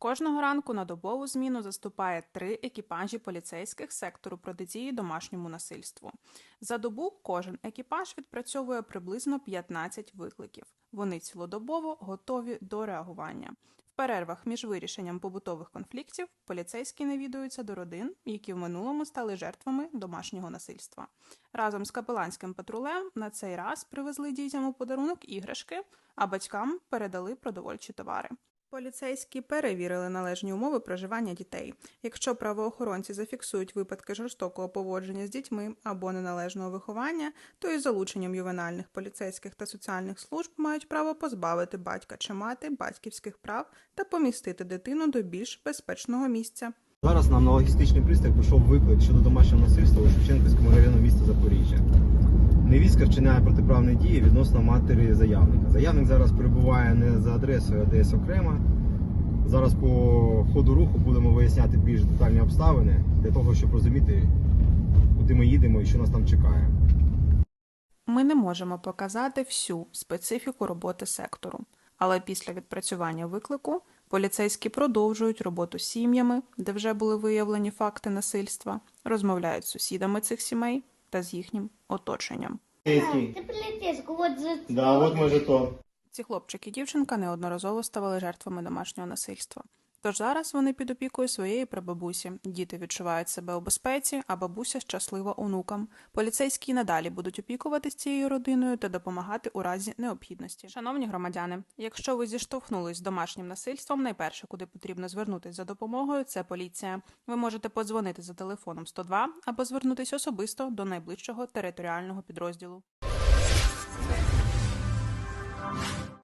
Кожного ранку на добову зміну заступає три екіпажі поліцейських сектору протидії домашньому насильству. За добу кожен екіпаж відпрацьовує приблизно 15 викликів. Вони цілодобово готові до реагування. В перервах між вирішенням побутових конфліктів поліцейські навідуються до родин, які в минулому стали жертвами домашнього насильства. Разом з капеланським патрулем на цей раз привезли дітям у подарунок іграшки, а батькам передали продовольчі товари. Поліцейські перевірили належні умови проживання дітей. Якщо правоохоронці зафіксують випадки жорстокого поводження з дітьми або неналежного виховання, то із залученням ювенальних поліцейських та соціальних служб мають право позбавити батька чи мати батьківських прав та помістити дитину до більш безпечного місця. Зараз нам на логістичний пристав прийшов виклик щодо домашнього насильства у Шевченківському районі міста Запоріжжя. Невістка вчиняє протиправні дії відносно матері заявника. Заявник зараз перебуває не за адресою, а десь окремо. Зараз по ходу руху будемо виясняти більш детальні обставини для того, щоб розуміти, куди ми їдемо і що нас там чекає. Ми не можемо показати всю специфіку роботи сектору, але після відпрацювання виклику поліцейські продовжують роботу з сім'ями, де вже були виявлені факти насильства, розмовляють з сусідами цих сімей та з їхнім оточенням. За... Да, от ми жетон. Ці хлопчик і дівчинка неодноразово ставали жертвами домашнього насильства. Тож зараз вони під опікою своєї прабабусі. Діти відчувають себе у безпеці, а бабуся щаслива онукам. Поліцейські надалі будуть опікуватись цією родиною та допомагати у разі необхідності. Шановні громадяни, якщо ви зіштовхнулись з домашнім насильством, найперше, куди потрібно звернутися за допомогою, це поліція. Ви можете подзвонити за телефоном 102 або звернутися особисто до найближчого територіального підрозділу.